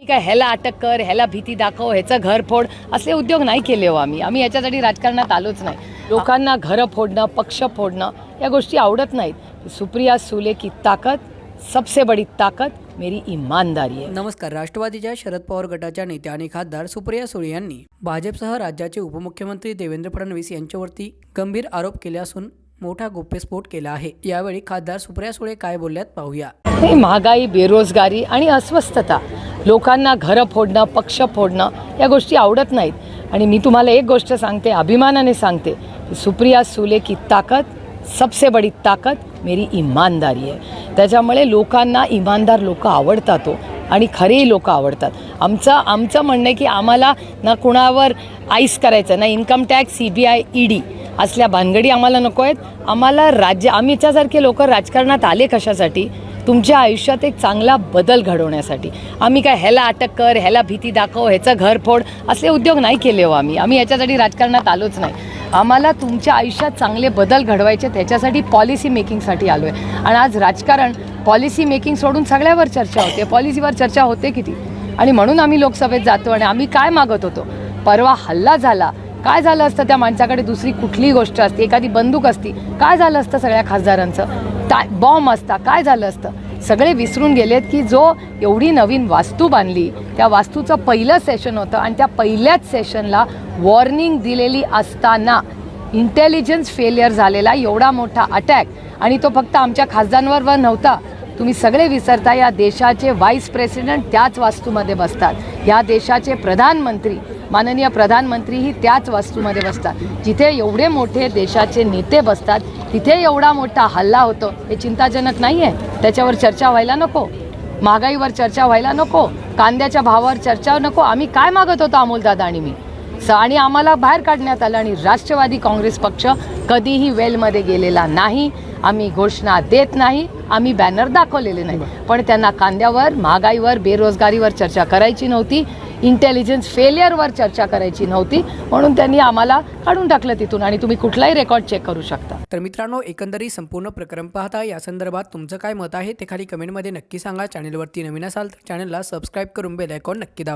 मी काय ह्याला अटक कर ह्याला भीती दाखव ह्याचं घर फोड. असे उद्योग नाही केले हो आम्ही. आम्ही याच्यासाठी राजकारणात आलोच नाही. लोकांना घरं फोडणं पक्ष फोडणं या गोष्टी आवडत नाहीत. सुप्रिया सुले की ताकद सबसे बडी ताकद मेरी ईमानदारी आहे. नमस्कार. राष्ट्रवादीच्या शरद पवार गटाच्या नेत्या आणि खासदार सुप्रिया सुळे यांनी भाजपसह राज्याचे उपमुख्यमंत्री देवेंद्र फडणवीस यांच्यावरती गंभीर आरोप केले असून मोठा गोप्यस्फोट केला आहे. यावेळी खासदार सुप्रिया सुळे काय बोलल्यात पाहूया. महागाई बेरोजगारी आणि अस्वस्थता लोकांना घरं फोडणं पक्ष फोडणं या गोष्टी आवडत नाहीत. आणि मी तुम्हाला एक गोष्ट सांगते अभिमानाने सांगते की सुप्रिया सुले की ताकद सबसे बडी ताकद मेरी इमानदारी आहे. त्याच्यामुळे लोकांना इमानदार लोक आवडतात हो आणि खरेही लोक आवडतात. आमचं आमचं म्हणणं आहे की आम्हाला ना कुणावर आईस करायचं ना income tax C B I E D असल्या भानगडी आम्हाला नको आहेत. आम्हाला राज्य आम्हीच्यासारखे लोक राजकारणात आले कशासाठी? तुमच्या आयुष्यात एक चांगला बदल घडवण्यासाठी. आम्ही काय ह्याला अटक कर ह्याला भीती दाखव ह्याचं घर फोड असे उद्योग नाही केले हो आम्ही. आम्ही याच्यासाठी राजकारणात आलोच नाही. आम्हाला तुमच्या आयुष्यात चांगले बदल घडवायचे त्याच्यासाठी पॉलिसी मेकिंगसाठी आलो आहे आणि आज राजकारण पॉलिसी मेकिंग सोडून सगळ्यावर चर्चा होते. पॉलिसीवर चर्चा होते किती? आणि म्हणून आम्ही लोकसभेत जातो आणि आम्ही काय मागत होतो? परवा हल्ला झाला. काय झालं असतं त्या माणसाकडे? दुसरी कुठलीही गोष्ट असते. एखादी बंदूक असती. काय झालं असतं सगळ्या खासदारांचं? टा बॉम्ब असता. काय झालं असतं? सगळे विसरून गेलेत की जो एवढी नवीन वास्तू बांधली त्या वास्तूचं पहिलं सेशन होतं आणि त्या पहिल्याच सेशनला वॉर्निंग दिलेली असताना इंटेलिजन्स फेलियर झालेला एवढा मोठा अटॅक आणि तो फक्त आमच्या खासदारांवर नव्हता. तुम्ही सगळे विसरता या देशाचे व्हाईस प्रेसिडेंट त्याच वास्तूमध्ये बसतात. या देशाचे प्रधानमंत्री माननीय प्रधानमंत्रीही त्याच वास्तूमध्ये बसतात. जिथे एवढे मोठे देशाचे नेते बसतात तिथे एवढा मोठा हल्ला होतो हे चिंताजनक नाही आहे त्याच्यावर चर्चा व्हायला नको. महागाईवर चर्चा व्हायला नको. कांद्याच्या भावावर चर्चा नको. आम्ही काय मागत होतो अमोलदादा आणि मी? स आणि आम्हाला बाहेर काढण्यात आलं आणि राष्ट्रवादी काँग्रेस पक्ष कधीही वेलमध्ये गेलेला नाही. आम्ही घोषणा देत नाही. आम्ही बॅनर दाखवलेले नाही. पण त्यांना कांद्यावर महागाईवर बेरोजगारीवर चर्चा करायची नव्हती. इंटेलिजन्स फेलियरवर चर्चा करायची नव्हती. म्हणून त्यांनी आम्हाला काढून टाकलं तिथून आणि तुम्ही कुठलाही रेकॉर्ड चेक करू शकता. तर मित्रांनो एकंदरीत संपूर्ण प्रकरण पाहता या संदर्भात तुमचं काय मत आहे ते खाली कमेंटमध्ये नक्की सांगा. चॅनलवरती नवीन असाल तर चॅनलला सबस्क्राईब करून बेल आयकॉन नक्की दाबा.